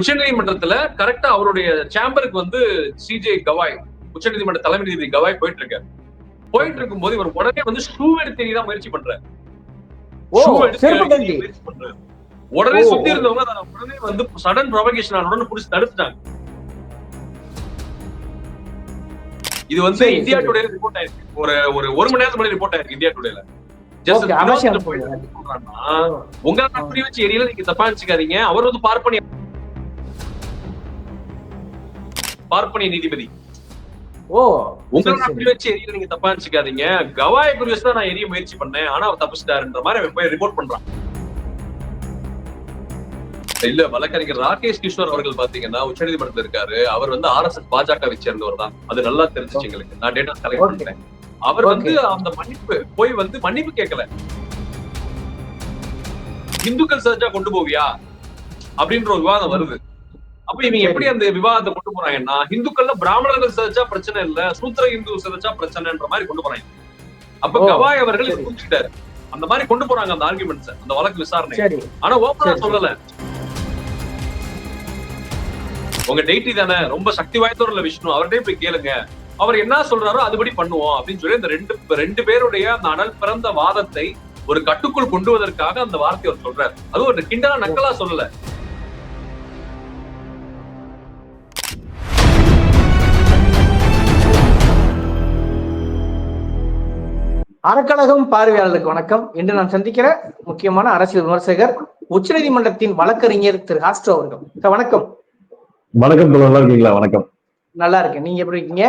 உச்சநீதிமன்றத்துல கரெக்டா அவருடைய சேம்பருக்கு வந்து சிஜே கவாய் உச்சநீதிமன்ற தலைமை நீதிபதி கவாய் போயிட்டு இருக்காரு போயிட்டு இருக்கும்போது இவர் உடனே வந்து ஷூ எடுத்து எறியதான் முயற்சி பண்றாரு. உடனே சுத்தி. இருந்தவங்க உடனே வந்து சடன் ப்ரொவகேஷன் ஆன உடனே புடிச்சு தடுத்துட்டாங்க. இது வந்து இந்தியா. டுடே ரிப்போர்ட் ஆயிருக்கு. ஒரு ஒரு ஒரு மணி நேரத்துக்கு முன்னாடி ரிப்போர்ட் ஆயிருக்கு இந்தியா டுடேல ஜஸ்ட் உங்க புரிய வச்சு எரியல நீங்க தப்பா நினைச்சுக்காதீங்க. அவர் வந்து பார்ப்பனிய பார்ப்பனிய நீதிபதி. ஓ உங்களை. புரிய வச்சு எரியல நீங்க தப்பா நினைச்சுக்காதீங்க. கவாய் வச்சு தான் நான் எரிய முயற்சி பண்ணேன். ஆனா அவர் தப்பிச்சிட்டாருன்ற மாதிரி அவன் போய் ரிப்போர்ட் பண்றான். இல்ல வழக்கறிஞர் ராகேஷ் கிஷோர் அவர்கள் பாத்தீங்கன்னா உச்சநீதிமன்றத்துல இருக்காரு. அவர் வந்து ஆர் எஸ் எஸ் பாஜகவை சேர்ந்தவர் தான் அது நல்லா தெரிஞ்சுச்சு எங்களுக்கு. நான் டேட்டா கலெக்ட். பண்ணிட்டேன். அவர் வந்து. அந்த மன்னிப்பு போய் வந்து மன்னிப்பு கேட்கல இந்துக்கள் சர்ச்சா கொண்டு போவியா? அப்படின்ற ஒரு விவாதம் வருது. அப்ப இவங்க எப்படி அந்த விவாதத்தை கொண்டு போறாங்கன்னா இந்துக்கள்ல பிராமணர்கள் சர்ச்சா பிரச்சனை இல்ல சூத்திர இந்து சர்ச்சா பிரச்சனைன்ற மாதிரி கொண்டு போறாங்க. அப்ப கவாய் அவர்கள். புரிஞ்சுக்கிட்டாரு. அந்த மாதிரி கொண்டு போறாங்க அந்த ஆர்குமெண்ட்ஸ் அந்த வழக்கு விசாரணை. சரி. ஆனா ஓப்பனா சரி. சொல்லல. உங்க டெய்டி தானே ரொம்ப சக்தி வாய்ந்தவர் இல்ல விஷ்ணு அவர்கிட்ட போய் கேளுங்க. அவர் என்ன சொல்றாரோ அதுபடி பண்ணுவோம் அப்படின்னு சொல்லி இந்த ரெண்டு ரெண்டு பேருடைய அந்த அனல் பிறந்த வாதத்தை ஒரு கட்டுக்குள் கொண்டு வருவதற்காக அந்த வார்த்தையை அவர் சொல்றாரு. அது ஒரு கிண்டலா நக்கலா சொல்லல. அறக்கழகம் பார்வையாளருக்கு வணக்கம். இன்று நான் சந்திக்கிற முக்கியமான அரசியல் விமர்சகர் உச்சநீதிமன்றத்தின் வழக்கறிஞர் திரு ஹாஸ்டோ அவர்கள். வணக்கம். வணக்கம் நல்லா இருக்கீங்களா? வணக்கம். நல்லா இருக்கேன். நீங்க எப்படி இருக்கீங்க?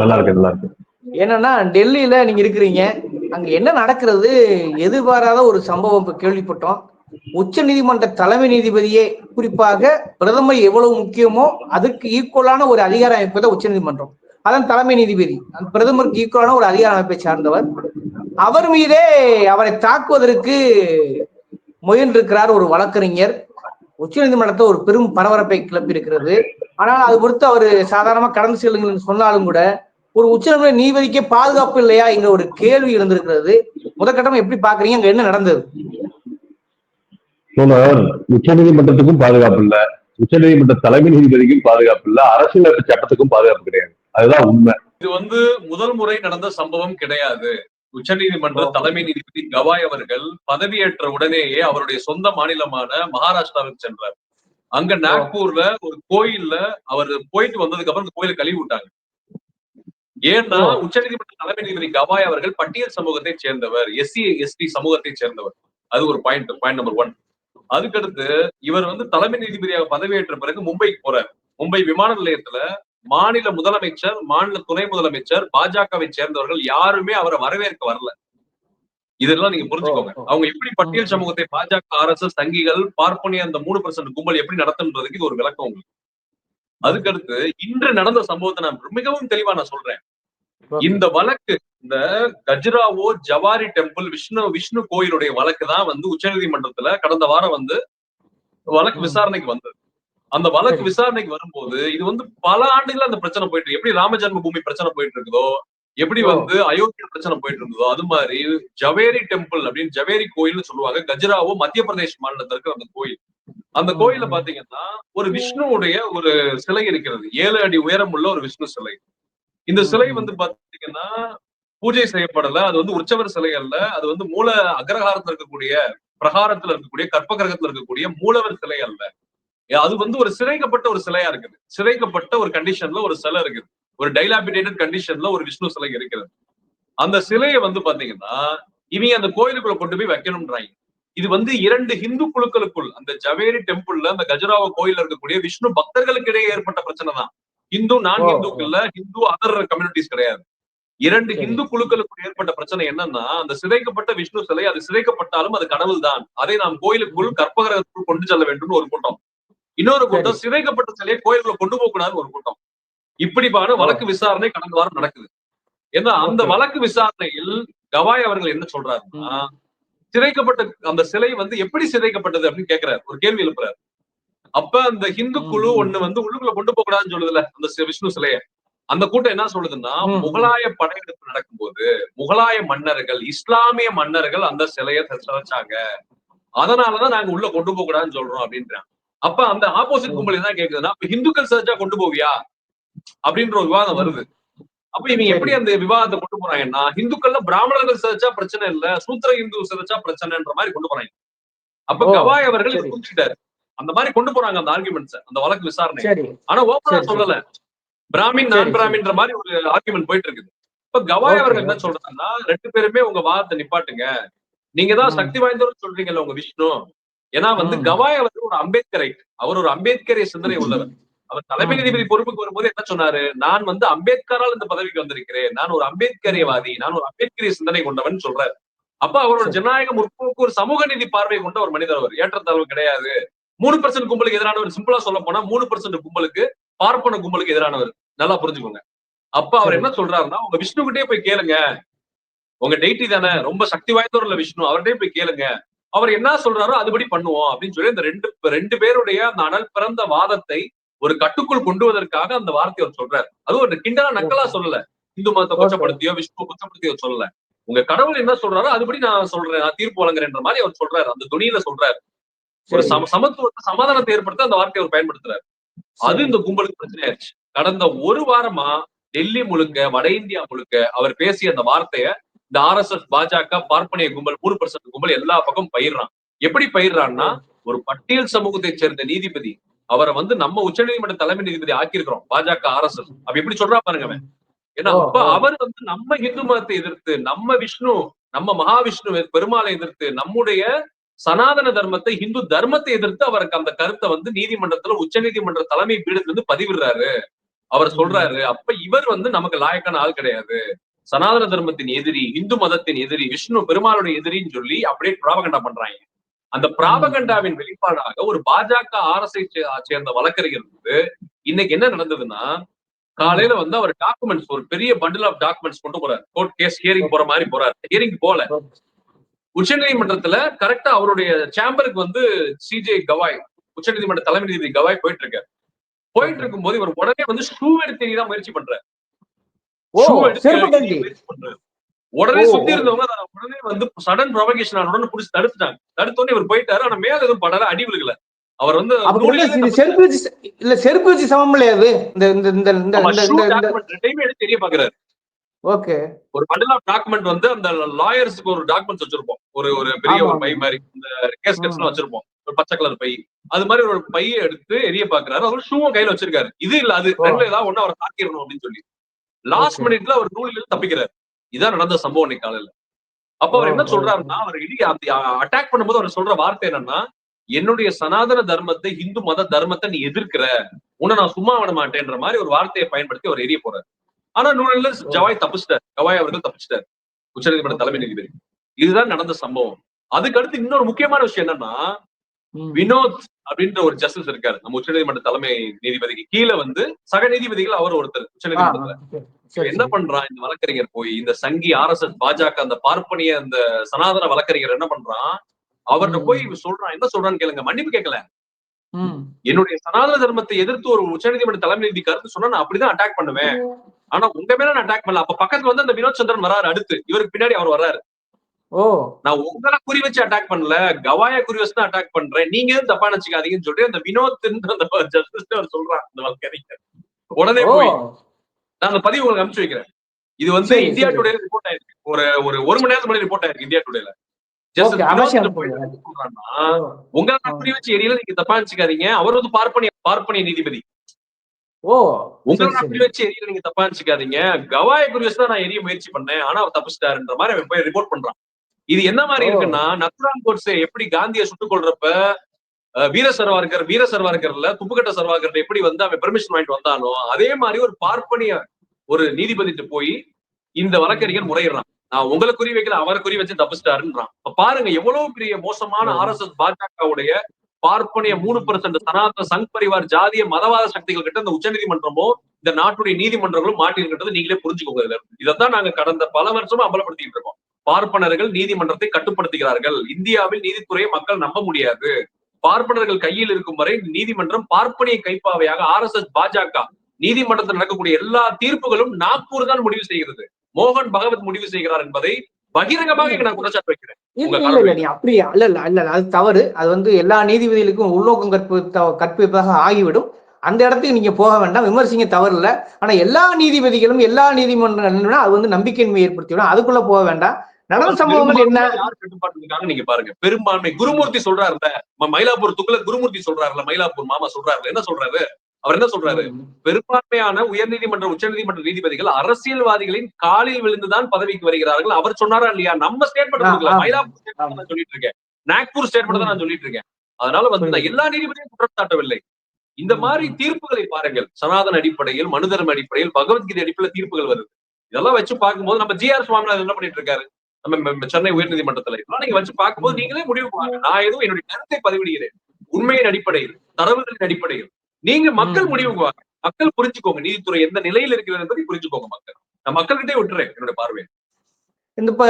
நல்லா இருக்கு நல்லா இருக்கு என்னன்னா டெல்லியில நீங்க இருக்கிறீங்க. அங்க என்ன நடக்கிறது? எதிர்பாராத ஒரு சம்பவம் கேள்விப்பட்டோம். உச்ச நீதிமன்ற தலைமை நீதிபதியே குறிப்பாக பிரதமர் எவ்வளவு முக்கியமோ அதுக்கு ஈக்குவலான ஒரு அதிகார அமைப்பு தான் உச்ச நீதிமன்றம் அதன் தலைமை நீதிபதி. பிரதமருக்கு ஈக்குவலான ஒரு அதிகார அமைப்பை சார்ந்தவர். அவர் மீதே அவரை தாக்குவதற்கு முயன்றிருக்கிறார் ஒரு வழக்கறிஞர். உச்ச நீதிமன்றத்தை ஒரு பெரும் பரபரப்பை கிளப்பியிருக்கிறது. ஆனால் அது பொறுத்து அவர் சாதாரணமா கடந்து செல்லுங்கள் சொன்னாலும் கூட ஒரு உச்சநீதிமன்ற நீதிபதிக்கே பாதுகாப்பு இல்லையா என்ற ஒரு கேள்வி இருந்திருக்கிறது முதற்கட்டம் எப்படி பாக்குறீங்க அங்க என்ன நடந்தது? உச்ச நீதிமன்றத்துக்கும் பாதுகாப்பு இல்லை. உச்ச நீதிமன்ற தலைமை நீதிபதிக்கும் பாதுகாப்பு இல்ல. அரசியலமைப்பு சட்டத்துக்கும் பாதுகாப்பு கிடையாது. அதுதான் உண்மை. இது வந்து முதல் முறை நடந்த சம்பவம் கிடையாது. உச்சநீதிமன்ற தலைமை நீதிபதி கவாய் அவர்கள் பதவியேற்ற உடனேயே அவருடைய சொந்த மாநிலமான மகாராஷ்டிராவுக்கு சென்றார். அங்க நாக்பூர்ல ஒரு கோயில்ல அவர் போயிட்டு வந்ததுக்கு அப்புறம் அந்த கோயிலை கழுவி விட்டாங்க. ஏன்னா. உச்சநீதிமன்ற தலைமை நீதிபதி கவாய் அவர்கள் பட்டியல் சமூகத்தை சேர்ந்தவர் எஸ்சி எஸ்டி சமூகத்தை சேர்ந்தவர். அது ஒரு பாயிண்ட் பாயிண்ட் நம்பர் ஒன் அதுக்கடுத்து இவர் வந்து தலைமை நீதிபதியாக பதவியேற்ற பிறகு மும்பைக்கு போறார். மும்பை விமான நிலையத்துல மாநில முதலமைச்சர் மாநில துணை முதலமைச்சர் பாஜகவை சேர்ந்தவர்கள் யாருமே அவரை வரவேற்க வரல. இதெல்லாம் நீங்க புரிஞ்சுக்கோங்க. அவங்க எப்படி பட்டியல் சமூகத்தை பாஜக ஆர்எஸ்எஸ் சங்கிகள் பார்ப்பனிய அந்த மூணு பர்சன்ட் கும்பல் எப்படி நடத்துன்றதுக்கு இது ஒரு விளக்கம் உங்களுக்கு. அதுக்கடுத்து இன்று நடந்த சம்பவத்தை நான் மிகவும் தெளிவா நான் சொல்றேன். இந்த வழக்கு இந்த கஜ்ராவோ ஜவாரி டெம்பிள் விஷ்ணு விஷ்ணு கோயிலுடைய வழக்கு தான் வந்து உச்சநீதிமன்றத்துல கடந்த வாரம் வந்து வழக்கு. விசாரணைக்கு வந்தது. அந்த வழக்கு சரி. விசாரணைக்கு வரும்போது இது வந்து பல ஆண்டுகளா அந்த பிரச்சனை போயிட்டு இருக்கு. எப்படி ராம ஜென்ம பூமி பிரச்சனை போயிட்டு இருக்குதோ எப்படி. வந்து அயோத்தியா பிரச்சனை போயிட்டு இருந்ததோ அது மாதிரி ஜவேரி டெம்பிள் அப்படின்னு ஜவேரி கோயில்னு சொல்லுவாங்க கஜ்ராவோ மத்திய பிரதேஷ் மாநிலத்துல இருக்கிற அந்த கோயில் அந்த ம். பாத்தீங்கன்னா ஒரு விஷ்ணுவுடைய ஒரு சிலை இருக்கிறது ஏழு அடி உயரம் உள்ள ஒரு விஷ்ணு சிலை இந்த சிலை. வந்து பாத்தீங்கன்னா பூஜை செய்யப்படல அது வந்து உற்சவர் சிலை அல்ல அது வந்து மூல அக்ரஹாரத்துல இருக்கக்கூடிய பிரகாரத்துல இருக்கக்கூடிய கற்ப கிரகத்துல இருக்கக்கூடிய மூலவர் சிலை அல்ல அது வந்து ஒரு சிதைக்கப்பட்ட ஒரு சிலையா இருக்குது. சிதைக்கப்பட்ட ஒரு கண்டிஷன்ல ஒரு சிலை இருக்குது. ஒரு டைலாபிடேட்டட் கண்டிஷன்ல ஒரு விஷ்ணு சிலை இருக்கிறது. அந்த சிலையை வந்து பாத்தீங்கன்னா இவங்க அந்த கோயிலுக்குள்ள கொண்டு போய் வைக்கணும்ன்றாங்க. இது வந்து இரண்டு ஹிந்து குழுக்களுக்குள் அந்த ஜவேரி டெம்பிள்ல அந்த கஜராவ கோயில்ல இருக்கக்கூடிய விஷ்ணு பக்தர்களுக்கு இடையே ஏற்பட்ட பிரச்சனை தான். ஹிந்து நான் ஓ, ஹிந்துக்குள்ள ஹிந்து அதர் கம்யூனிட்டிஸ் கிடையாது. இரண்டு. ஹிந்து குழுக்களுக்கு ஏற்பட்ட பிரச்சனை என்னன்னா அந்த சிதைக்கப்பட்ட விஷ்ணு சிலை அது சிதைக்கப்பட்டாலும் அது கடவுள் தான் அதை நாம் கோயிலுக்குள் கற்பகிரகத்துக்குள் கொண்டு செல்ல வேண்டும் ஒரு கூட்டம். இன்னொரு கூட்டம் சிதைக்கப்பட்ட சிலையை கோயிலுக்குள்ள கொண்டு போக கூடாதுன்னு ஒரு கூட்டம். இப்படிப்பான வழக்கு விசாரணை கடந்த வாரம் நடக்குது. ஏன்னா அந்த. வழக்கு விசாரணையில் கவாய் அவர்கள் என்ன சொல்றாருன்னா சிதைக்கப்பட்ட அந்த சிலை வந்து எப்படி சிதைக்கப்பட்டது அப்படின்னு கேக்குறாரு. ஒரு கேள்வி எழுப்புறாரு. அப்ப அந்த ஹிந்து குழு. ஒண்ணு வந்து உள்ளுக்குள்ள கொண்டு போக கூடாதுன்னு சொல்லுதுல அந்த விஷ்ணு சிலைய. அந்த கூட்டம் என்ன சொல்லுதுன்னா. முகலாய படையெடுப்பு நடக்கும்போது முகலாய மன்னர்கள் இஸ்லாமிய மன்னர்கள் அந்த சிலைய சிதைச்சாங்க அதனாலதான் நாங்க உள்ள கொண்டு போக கூடாதுன்னு சொல்றோம் அப்படின்றாங்க. அப்ப அந்த ஆப்போசிட் கும்பல் என்ன கேக்குதுன்னா அப்ப இந்துக்கள் சர்ச்சா கொண்டு போவியா? அப்படின்ற ஒரு விவாதம் வருது. அப்ப இவங்க. எப்படி அந்த விவாதத்தை கொண்டு போறாங்கன்னா இந்துக்கள்ல பிராமணர்கள் சர்ச்சா பிரச்சனை இல்ல சூத்திர இந்து சர்ச்சா பிரச்சனைன்ற மாதிரி கொண்டு போறாங்க. அப்ப கவாய் அவர்கள் சரி. புரிஞ்சுட்டாரு அந்த மாதிரி கொண்டு போறாங்க அந்த ஆர்குமெண்ட்ஸ் அந்த வழக்கு விசாரணை சரி. ஆனா ஓப்பனா சரி, சொல்லல. பிராமின் நான். பிராமின்ற மாதிரி ஒரு ஆர்குமெண்ட் போயிட்டு இருக்குது இப்ப கவாய் அவர்கள் என்ன. சொல்றாங்கன்னா ரெண்டு பேருமே உங்க வாதத்தை நிப்பாட்டுங்க. நீங்க தான். சக்தி வாய்ந்தவர் சொல்றீங்கல்ல உங்க விஷ்ணு. ஏன்னா வந்து. கவாய் அவர்கள் ஒரு அம்பேத்கரைட் அவர் ஒரு அம்பேத்கரிய சிந்தனை உள்ளவர். அவர் தலைமை. நீதிபதி பொறுப்புக்கு வரும்போது என்ன சொன்னாரு? நான் வந்து அம்பேத்கரால் இந்த பதவிக்கு வந்திருக்கிறேன். நான் ஒரு அம்பேத்கரியவாதி நான் ஒரு அம்பேத்கரிய சிந்தனை கொண்டவன் சொல்றாரு. அப்ப அவரோட. ஜனநாயக முற்போக்கு ஒரு சமூக நீதி பார்வை கொண்ட ஒரு மனிதர் அவர். ஏற்றத்தாழ்வு கிடையாது. மூணு பர்சன்ட் கும்பலுக்கு எதிரானவர். சிம்பிளா சொல்ல போனா மூணு பர்சன்ட் கும்பலுக்கு பார்ப்பன கும்பலுக்கு எதிரானவர். நல்லா புரிஞ்சுக்கோங்க. அப்ப அவர். என்ன சொல்றாருன்னா உங்க விஷ்ணுகிட்டே போய் கேளுங்க. உங்க டெய்டி தானே. ரொம்ப சக்தி வாய்ந்தவர் இல்ல விஷ்ணு. அவர்கிட்டயே போய் கேளுங்க. அவர் என்ன சொல்றாரோ அதுபடி பண்ணுவோம் அப்படின்னு சொல்லி இந்த ரெண்டு ரெண்டு பேருடைய அந்த அனல் பிறந்த வாதத்தை ஒரு கட்டுக்குள் கொண்டு வருவதற்காக அந்த வார்த்தையை அவர் சொல்றாரு அதுவும் ஒரு கிண்டலா நக்கலா சொல்லல இந்து மதத்தை Okay. கொச்சப்படுத்தியோ விஷ்ணு கொச்சப்படுத்தியோ சொல்லல உங்க கடவுள் என்ன சொல்றாரோ அதுபடி நான் சொல்றேன் நான் தீர்ப்பு வழங்குறேன்ற மாதிரி அவர் சொல்றாரு அந்த துணியில சொல்றாரு ஒரு. சம சமத்துவத்தை சமாதானத்தை ஏற்படுத்த அந்த வார்த்தையை அவர் பயன்படுத்துறாரு அது. இந்த கும்பலுக்கு பிரச்சனை ஆயிடுச்சு கடந்த ஒரு வாரமா டெல்லி முழுக்க வட இந்தியா முழுக்க அவர் பேசிய அந்த வார்த்தைய இந்த ஆர் எஸ் எஸ் பாஜக பார்ப்பனிய கும்பல் மூணு பர்சன்ட் கும்பல் எல்லா பக்கம் பயிர்றான் எப்படி பயிர்றான்னா ஒரு பட்டியல் சமூகத்தை சேர்ந்த நீதிபதி அவரை வந்து நம்ம உச்சநீதிமன்ற தலைமை நீதிபதி ஆக்கியிருக்கிறோம் பாஜக ஆர் எஸ் எஸ் அப்ப எப்படி சொல்றா பாருங்க. ஏன்னா அப்ப. அவர் வந்து நம்ம இந்து மதத்தை எதிர்த்து நம்ம விஷ்ணு நம்ம மகாவிஷ்ணு பெருமாளை எதிர்த்து நம்முடைய சனாதன தர்மத்தை இந்து தர்மத்தை எதிர்த்து அவருக்கு அந்த கருத்தை வந்து நீதிமன்றத்துல உச்சநீதிமன்ற தலைமை பீடத்துல இருந்து பதிவிடுறாரு அவர் சொல்றாரு அப்ப இவர் வந்து நமக்கு லாயக்கான ஆள் கிடையாது சனாதன தர்மத்தின் எதிரி இந்து மதத்தின் எதிரி விஷ்ணு பெருமாளுடைய எதிரின்னு சொல்லி அப்படியே பிராபகண்டா பண்றாங்க. அந்த பிராபகண்டாவின் வெளிப்பாடாக ஒரு பாஜக ஆர்எஸ்ஐ சேர்ந்த வழக்கறிஞர் வந்து இன்னைக்கு என்ன நடந்ததுன்னா காலையில வந்து அவர் டாக்குமெண்ட்ஸ் ஒரு பெரிய பண்டில் ஆஃப் டாக்குமெண்ட்ஸ் கொண்டு போறாரு. கோர்ட் கேஸ் ஹியரிங் போற மாதிரி போறாரு. ஹியரிங் போல. உச்சநீதிமன்றத்துல கரெக்டா அவருடைய சேம்பருக்கு வந்து சிஜே கவாய் உச்சநீதிமன்ற தலைமை நீதிபதி கவாய் போயிட்டு இருக்காரு. போயிட்டு இருக்கும்போது இவர் உடனே வந்து ஷூ எடுத்து தான் முயற்சி பண்றாரு. உடனே சுத்தி. இருந்தவங்க உடனே வந்து சடன் ப்ரொவகேஷன் ஆன உடனே புடிச்சு தடுத்துட்டாங்க. தடுத்தோடனே இவர் போயிட்டாரு. ஆனா மேல எதுவும் படல அடி விழுகல. அவர் வந்து செருப்பு வச்சு இல்ல செருப்பு வச்சு சமம் இல்லையா அது? இந்த இந்த இந்த இந்த எடுத்து தெரிய பாக்குறாரு. ஓகே. ஒரு பண்டில் ஆஃப் டாக்குமெண்ட் வந்து அந்த லாயர்ஸ்க்கு ஒரு டாக்குமெண்ட்ஸ் வச்சிருப்போம். ஒரு ஒரு பெரிய ஒரு பை. மாதிரி. இந்த கேஸ்கெட்ஸ் ம். வச்சிருப்போம். ஒரு பச்சை கலர் பை. அது மாதிரி ஒரு பையை எடுத்து எரிய பாக்குறாரு. அவர் ஷூவும் கையில வச்சிருக்காரு. இது இல்ல அது ஓ. ரெண்டுல ஏதாவது ஒண்ணு அவரை தாக்கிடணும் அப்படின்னு சொல்லி. லாஸ்ட். மினிட்ல அவர் நூலில தப்பிக்கிறாரு. இதான் நடந்த சம்பவம் இன்னைக்கு காலையில. அப்ப அவர் என்ன சொல்றாருன்னா அவர் இடி அட்டாக் பண்ணும்போது அவர் சொல்ற வார்த்தை என்னன்னா என்னுடைய சனாதன தர்மத்தை இந்து மத தர்மத்தை நீ எதிர்க்கிற. உன்னை நான் சும்மா விட மாட்டேன்ற மாதிரி ஒரு வார்த்தையை பயன்படுத்தி அவர் எரிய போறாரு. ஆனா நூலில் ஜவாய் தப்பிச்சிட்டார். கவாய் அவர்கள் தப்பிச்சிட்டார். உச்சநீதிமன்ற தலைமை நீதிபதி. இதுதான் நடந்த சம்பவம். அதுக்கு அடுத்து இன்னொரு முக்கியமான விஷயம் என்னன்னா. வினோத் அப்படின்ற ஒரு ஜஸ்டிஸ் இருக்காரு. நம்ம உச்சநீதிமன்ற தலைமை நீதிபதிக்கு கீழே வந்து சக நீதிபதிகள் அவர் ஒருத்தர் உச்சநீதிமன்றத்துல. என்ன. பண்றான் இந்த வழக்கறிஞர் போய்? இந்த சங்கி ஆர்எஸ்எஸ் பாஜக அந்த பார்ப்பனிய அந்த சனாதன வழக்கறிஞர் என்ன பண்றான்? அவர்கிட்ட. போய் சொல்றான். என்ன சொல்றான்னு கேளுங்க. மன்னிப்பு கேட்கல. என்னுடைய சனாதன தர்மத்தை எதிர்த்து ஒரு உச்சநீதிமன்ற தலைமை நீதி கருத்து சொன்னா நான் அப்படிதான் அட்டாக் பண்ணுவேன். ஆனா உங்க மேல நான் அட்டாக் பண்ணல. அப்ப பக்கத்துல வந்து அந்த வினோத் சந்திரன் வராரு அடுத்து. இவருக்கு பின்னாடி அவர் வர்றாரு. ஓ. நான் உங்களை குறி வச்சு அட்டாக் பண்ணல கவாய குறி வச்சு தான் அட்டாக் பண்றேன். நீங்க எதுவும் தப்பா நினைச்சுக்காதீங்கன்னு சொல்லி அந்த வினோத் அந்த ஜஸ்டிஸ் அவர் சொல்றான் அந்த வழக்கறிஞர் உடனே போய் நான் அந்த பதிவு உங்களுக்கு அனுப்பிச்சு வைக்கிறேன். இது வந்து இந்தியா. டுடே ரிப்போர்ட் ஆயிருக்கு. ஒரு ஒரு ஒரு மணி நேரத்துக்கு முன்னாடி ரிப்போர்ட் ஆயிருக்கு இந்தியா டுடேல. உங்களை குறி வச்சு எரியல நீங்க தப்பா நினைச்சுக்காதீங்க. அவர் வந்து பார்ப்பனிய பார்ப்பனிய நீதிபதி. ஓ உங்களை. குறி வச்சு எரியல நீங்க தப்பா நினைச்சுக்காதீங்க. கவாய குறி வச்சு தான் நான் எரிய முயற்சி பண்ணேன். ஆனா அவர் தப்பிச்சிட்டாருன்ற மாதிரி அவன் போய் ரிப்போர்ட் பண்றான். இது என்ன மாதிரி. இருக்குன்னா நத்ராம் கோட்ஸே எப்படி காந்தியை சுட்டுக் கொள்றப்ப வீர சர்வார்கர் வீர சர்வார்கர்ல துப்புக்கட்ட சர்வார்கர் எப்படி வந்து அவன் பெர்மிஷன் வாங்கிட்டு வந்தானோ அதே மாதிரி ஒரு பார்ப்பனிய ஒரு நீதிபதிட்டு போய் இந்த வழக்கறிஞர் முறையிடுறான் நான் உங்களை குறி வைக்கல அவரை குறி வச்சு தப்பிச்சிட்டாருன்றான் இப்ப பாருங்க எவ்வளவு பெரிய மோசமான. ஆர் எஸ் எஸ் பாஜகவுடைய பார்ப்பனிய மூணு பெர்சென்ட் சனாதன சங் பரிவார் ஜாதிய மதவாத சக்திகள் கிட்ட இந்த உச்சநீதிமன்றமோ இந்த நாட்டுடைய நீதிமன்றங்களும் மாட்டிருக்கின்றது நீங்களே புரிஞ்சுக்கோங்க இதுல. இதைத்தான் நாங்க கடந்த பல வருஷமா அமலப்படுத்திட்டு இருக்கோம் பார்ப்பனர்கள் நீதிமன்றத்தை கட்டுப்படுத்துகிறார்கள். இந்தியாவில் நீதித்துறையை மக்கள் நம்ப முடியாது. பார்ப்பனர்கள் கையில் இருக்கும் வரை நீதிமன்றம் பார்ப்பனிய கைப்பாவையாக ஆர் எஸ் எஸ் பாஜக நீதிமன்றத்தில் நடக்கக்கூடிய எல்லா தீர்ப்புகளும் நாக்பூர் தான் முடிவு செய்கிறது. மோகன் பகவத் முடிவு செய்கிறார் என்பதை பகிரங்கமாக நான் குற்றச்சாட்டு வைக்கிறேன். இல்ல இல்ல இல்ல அது தவறு. அது வந்து எல்லா நீதிபதிகளுக்கும் உள்நோக்கம் கற்பித்த கற்பிப்பதாக ஆகிவிடும். அந்த இடத்துக்கு நீங்க போக வேண்டாம். விமர்சிங்க தவறு இல்ல. ஆனா எல்லா நீதிபதிகளும் எல்லா நீதிமன்றங்களும் அது வந்து நம்பிக்கையின்மை ஏற்படுத்திவிடும். அதுக்குள்ள போக வேண்டாம். நடந்த சம்பவங்கள் என்ன? யார் கட்டுப்பாட்டு இருக்காங்க நீங்க பாருங்க. பெரும்பான்மை குருமூர்த்தி சொல்றாருல மயிலாப்பூர் துக்குல குருமூர்த்தி சொல்றாருல மயிலாப்பூர் மாமா சொல்றாரு என்ன சொல்றாரு? அவர் என்ன சொல்றாரு? பெரும்பான்மையான உயர்நீதிமன்ற உச்சநீதிமன்ற நீதிபதிகள் அரசியல்வாதிகளின் காலில் விழுந்துதான் பதவிக்கு வருகிறார்கள். அவர் சொன்னாரா இல்லையா? நம்ம ஸ்டேட்மெண்ட் ஆ, கொடுக்கல. ஆ. மயிலாப்பூர் ஸ்டேட்மெண்ட் நான் சொல்லிட்டு இருக்கேன் நாக்பூர் ஸ்டேட்மெண்ட் தான் நான் சொல்லிட்டு இருக்கேன் அதனால வந்து நான் எல்லா நீதிபதியும் குற்றம் சாட்டவில்லை. இந்த மாதிரி தீர்ப்புகளை பாருங்கள். சனாதன அடிப்படையில் மனுதர்ம அடிப்படையில் பகவத்கீதை அடிப்படையில் தீர்ப்புகள் வருது. இதெல்லாம் வச்சு பார்க்கும்போது நம்ம ஜி ஆர் சுவாமிநாதன் என்ன பண்ணிட்டு இருக்காரு? நம்ம சென்னை உயர்நீதிமன்றத்துல இதெல்லாம் நீங்க வச்சு பார்க்கும்போது நீங்களே முடிவு நான் எதுவும் என்னுடைய கருத்தை பதிவிடுகிறேன். உண்மையின் அடிப்படையில் தரவுகளின் அடிப்படையில். நீங்க மக்கள். முடிவுக்கு வாங்க. மக்கள் புரிஞ்சுக்கோங்க. நீதித்துறை எந்த நிலையில் இருக்கிறது என்பதை புரிஞ்சுக்கோங்க மக்கள். நான் மக்கள்கிட்டே விட்டுறேன் என்னோட பார்வை இந்த இப்ப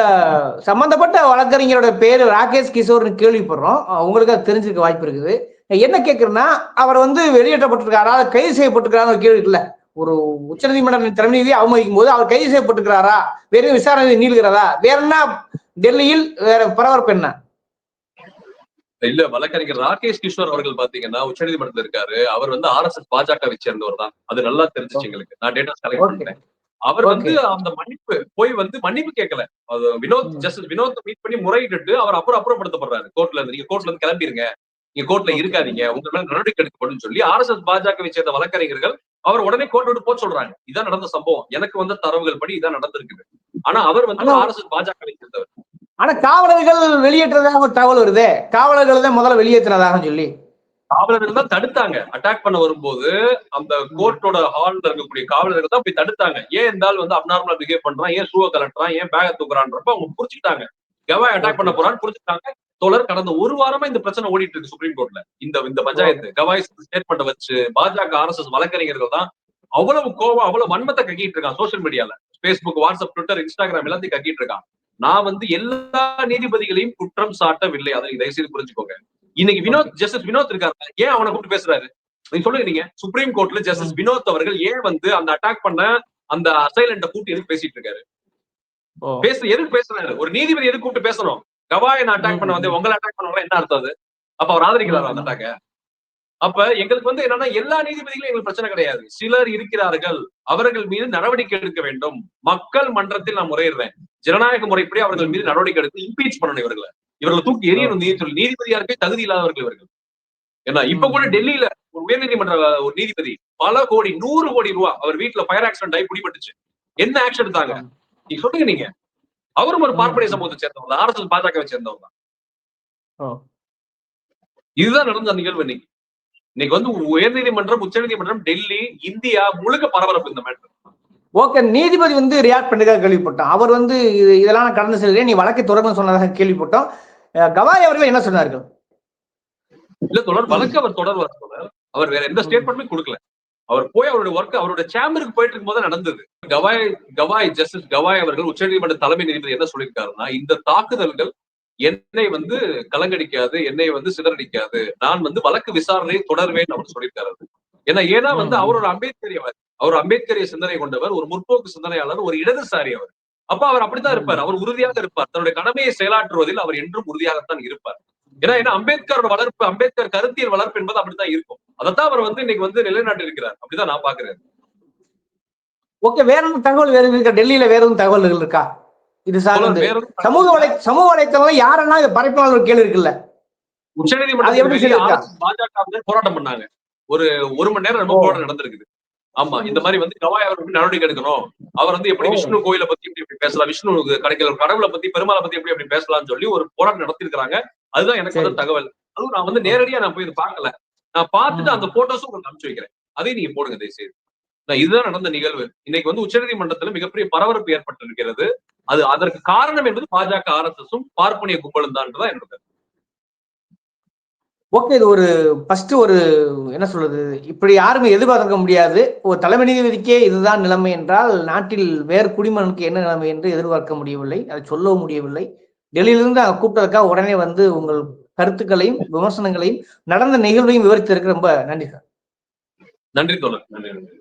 சம்பந்தப்பட்ட வழக்கறிஞரோட பேரு ராகேஷ் கிஷோர்னு கேள்விப்படுறோம். உங்களுக்கு அது தெரிஞ்சுக்க வாய்ப்பு இருக்குது. என்ன கேக்குறேன்னா அவர் வந்து வெளியேற்றப்பட்டிருக்காரா. கைது செய்யப்பட்டிருக்காரா கேள்வி இருக்குல்ல. ஒரு உச்சநீதிமன்ற தலைமை நீதியை அவமதிக்கும் போது அவர் கைது செய்யப்பட்டிருக்கிறாரா? வேறு விசாரணை நீள்கிறதா? வேற என்ன? டெல்லியில் வேற பரபரப்பு என்ன? இல்ல வழக்கறிஞர் ராகேஷ் கிஷோர் அவர்கள் பாத்தீங்கன்னா உச்சநீதிமன்றத்துல இருக்காரு. அவர் வந்து ஆர் எஸ் எஸ் பாஜகவை சேர்ந்தவர் தான். அது நல்லா தெரிஞ்சுச்சு எங்களுக்கு. நான் டேட்டா கலெக்ட். பண்ணேன் அவர் வந்து அந்த மன்னிப்பு போய் வந்து மன்னிப்பு கேட்கல வினோத் ம். ஜஸ்டிஸ் வினோத் மீட் பண்ணி முறையிட்டு அவர் அப்புறம் அப்புறப்படுத்தப்படுறாரு. கோர்ட்ல இருந்து நீங்க கோர்ட்ல இருந்து கிளம்பிருங்க. நீங்க கோர்ட்ல இருக்காதீங்க. உங்க மேல நடவடிக்கை எடுக்கப்படும் சொல்லி ஆர் எஸ் எஸ் பாஜகவை சேர்ந்த வழக்கறிஞர்கள் அவர் உடனே கோர்ட் விட்டு போக சொல்றாங்க. இதான் நடந்த சம்பவம். எனக்கு வந்த தரவுகள் படி இதான் நடந்திருக்குது ஆனா அவர் வந்து ஆர் எஸ் எஸ் பாஜகவை சேர்ந்தவர். ஆனா காவலர்கள் வெளியேற்றதாக ஒரு தகவல் வருதே. காவலர்கள் தான் முதல்ல வெளியேற்றினதாக சொல்லி. காவலர்கள் தான் தடுத்தாங்க. அட்டாக் பண்ண வரும்போது அந்த கோர்ட்டோட ஹால்ல இருக்கக்கூடிய காவலர்கள் தான் போய் தடுத்தாங்க. ஏன் இருந்தாலும் வந்து அப்நார்மலா பிஹேவ் பண்றான் ஏன் ஷூவை கலட்டுறான் ஏன் பேக தூக்குறான்றப்ப அவங்க புரிச்சுக்கிட்டாங்க கவாய் அட்டாக் பண்ண போறான்னு புரிச்சுட்டாங்க தோழர் கடந்த ஒரு வாரமா இந்த பிரச்சனை ஓடிட்டு இருக்கு சுப்ரீம் கோர்ட்ல இந்த இந்த பஞ்சாயத்து கவாய் ஸ்டேட்மெண்ட் வச்சு பாஜக ஆர்எஸ்எஸ் வழக்கறிஞர்கள் தான் அவ்வளவு கோவம் அவ்வளவு வன்மத்தை கக்கிட்டு இருக்கான் சோஷியல் மீடியால பேஸ்புக் வாட்ஸ்அப் ட்விட்டர் இன்ஸ்டாகிராம் எல்லாத்தையும் கக்கிட்டு இருக்கான் நான் வந்து எல்லா நீதிபதிகளையும் குற்றம் சாட்டவில்லை. அதை நீங்க தயவுசெய்து புரிஞ்சுக்கோங்க. இன்னைக்கு வினோத் ஜஸ்டிஸ் வினோத் இருக்காரு ஏன் அவனை கூப்பிட்டு பேசுறாரு? நீங்க சொல்லுங்க நீங்க. சுப்ரீம் கோர்ட்ல ஜஸ்டிஸ் வினோத் அவர்கள் ஏன் வந்து அந்த அட்டாக் பண்ண அந்த அசைலண்ட கூப்பிட்டு எதுக்கு பேசிட்டு இருக்காரு? பேச எதுக்கு பேசுறாரு? ஒரு நீதிபதி எதுக்கு கூப்பிட்டு பேசணும்? கவாயை நான் அட்டாக் பண்ண வந்து உங்களை அட்டாக் பண்ணவங்க என்ன அர்த்தம் அது? அப்ப அவர் ஆதரிக்கிறாரா அந்த அட்டாக்க அப்ப எங்களுக்கு வந்து என்னன்னா எல்லா நீதிபதிகளும் எங்களுக்கு பிரச்சனை கிடையாது. சிலர் இருக்கிறார்கள். அவர்கள் மீது நடவடிக்கை எடுக்க வேண்டும். மக்கள் மன்றத்தில் நான் முறையிடுறேன். ஜனநாயக முறைப்படி அவர்கள் மீது நடவடிக்கை எடுத்து இம்பீச் பண்ணணும் இவர்களை. இவர்களை தூக்கி எரியணும் நீதித்துறை நீதிபதியா இருக்க தகுதி இல்லாதவர்கள் இவர்கள். ஏன்னா இப்ப கூட டெல்லியில ஒரு உயர்நீதிமன்ற ஒரு நீதிபதி பல கோடி நூறு கோடி ரூபாய் அவர் வீட்டுல ஃபயர் ஆக்சிடென்ட் ஆகி பிடிபட்டுச்சு என்ன ஆக்ஷன் எடுத்தாங்க? நீங்க சொல்லுங்க நீங்க. அவரும் ஒரு பார்ப்பனிய சமூகத்தை சேர்ந்தவர் தான் ஆர்எஸ்எஸ் பாஜகவை சேர்ந்தவர் தான். இதுதான் நடந்த நிகழ்வு இன்னைக்கு. இன்னைக்கு வந்து உயர்நீதிமன்றம் உச்சநீதிமன்றம் டெல்லி இந்தியா முழுக்க பரபரப்பு இந்த மேட்டர் ஓகே நீதிபதி வந்து ரியாக்ட் பண்ணதாக கேள்விப்பட்டோம். அவர் வந்து இது- இதெல்லாம் கடந்து செல்கிறேன் நீ வழக்கை தொடர்ந்து சொன்னதாக கேள்விப்பட்டோம். கவாய் அவர்கள் என்ன சொன்னார்கள்? இல்ல தொடர் வழக்கு அவர் தொடர்வார் தொடர் அவர் வேற எந்த ஸ்டேட்மெண்ட்டுமே கொடுக்கல. அவர் போய் அவருடைய ஒர்க் அவருடைய சேம்பருக்கு போயிட்டு இருக்கும் போது நடந்தது. கவாய் கவாய் ஜஸ்டிஸ் கவாய் அவர்கள் உச்சநீதிமன்ற தலைமை நீதிபதி என்ன சொல்லியிருக்காருன்னா இந்த தாக்குதல்கள் என்னை வந்து கலங்கடிக்காது என்னை வந்து சிதறடிக்காது நான் வந்து வழக்கு விசாரணையை தொடர்வேன் அவர் சொல்லியிருக்காரு ஏன்னா ஏன்னா வந்து அவர் ஒரு அம்பேத்கரியவர் அவர் அம்பேத்கரிய சிந்தனை கொண்டவர் ஒரு முற்போக்கு சிந்தனையாளர் ஒரு இடதுசாரி அவர். அப்ப அவர் அப்படித்தான் இருப்பார் அவர் உறுதியாக இருப்பார். தன்னுடைய கடமையை செயலாற்றுவதில் அவர் என்றும் உறுதியாகத்தான் இருப்பார். ஏன்னா ஏன்னா அம்பேத்கரோட வளர்ப்பு அம்பேத்கர் கருத்தியல் வளர்ப்பு என்பது அப்படித்தான் இருக்கும். அதைத்தான் அவர் வந்து இன்னைக்கு வந்து நிலைநாட்டி இருக்கிறார் அப்படிதான் நான் பாக்குறேன் ஓகே வேற எதுவும் தகவல் வேற இருக்கா? டெல்லியில வேற எதுவும் தகவல்கள் இருக்கா? இது சார்ந்து சமூக வலை சமூக வலைத்தளம் யாரெல்லாம் இது பரப்பினாலும் ஒரு கேள்வி இருக்குல்ல? சொல்லியிருக்கா? பாஜக போராட்டம் பண்ணாங்க. ஒரு ஒரு மணி நேரம் ரொம்ப. போராட்டம் நடந்திருக்குது. ஆமா இந்த மாதிரி வந்து கவாய் அவர் நடவடிக்கை எடுக்கணும். அவர் வந்து எப்படி. விஷ்ணு கோயிலை பத்தி எப்படி எப்படி பேசலாம்? விஷ்ணு கிடைக்கிற கடவுளை பத்தி பெருமாளை பத்தி எப்படி எப்படி பேசலாம்னு சொல்லி ஒரு போராட்டம் நடத்திருக்காங்க அதுதான் எனக்கு. வந்து தகவல். அதுவும் நான் வந்து நேரடியா நான் போய் இது பார்க்கல. நான் பார்த்துட்டு. அந்த போட்டோஸும் உங்களுக்கு அனுப்பிச்சு வைக்கிறேன். அதையும் நீங்க போடுங்க தயவுசெய்து. இதுதான் நடந்த நிகழ்வு. இன்னைக்கு வந்து உச்சநீதிமன்றத்துல மிகப்பெரிய பரபரப்பு ஏற்பட்டிருக்கிறது. அது அதற்கு காரணம் என்பது பாஜக ஆர்எஸ்எஸும் பார்ப்பனிய கும்பலும் தான் என்னோட. ஓகே இது ஒரு ஃபர்ஸ்ட் ஒரு என்ன சொல்றது? இப்படி யாருமே எதிர்பார்க்க முடியாது. ஒரு தலைமை நீதிபதிக்கே இதுதான் நிலைமை என்றால் நாட்டில் வேறு குடிமகனுக்கு என்ன நிலைமை என்று எதிர்பார்க்க முடியவில்லை. அதை சொல்லவும் முடியவில்லை. டெல்லியிலிருந்து அங்கே கூப்பிட்டதுக்காக உடனே வந்து உங்கள் கருத்துக்களையும் விமர்சனங்களையும் நடந்த நிகழ்வையும் விவரித்ததற்கு ரொம்ப நன்றி சார். நன்றி தோழர். நன்றி நன்றி.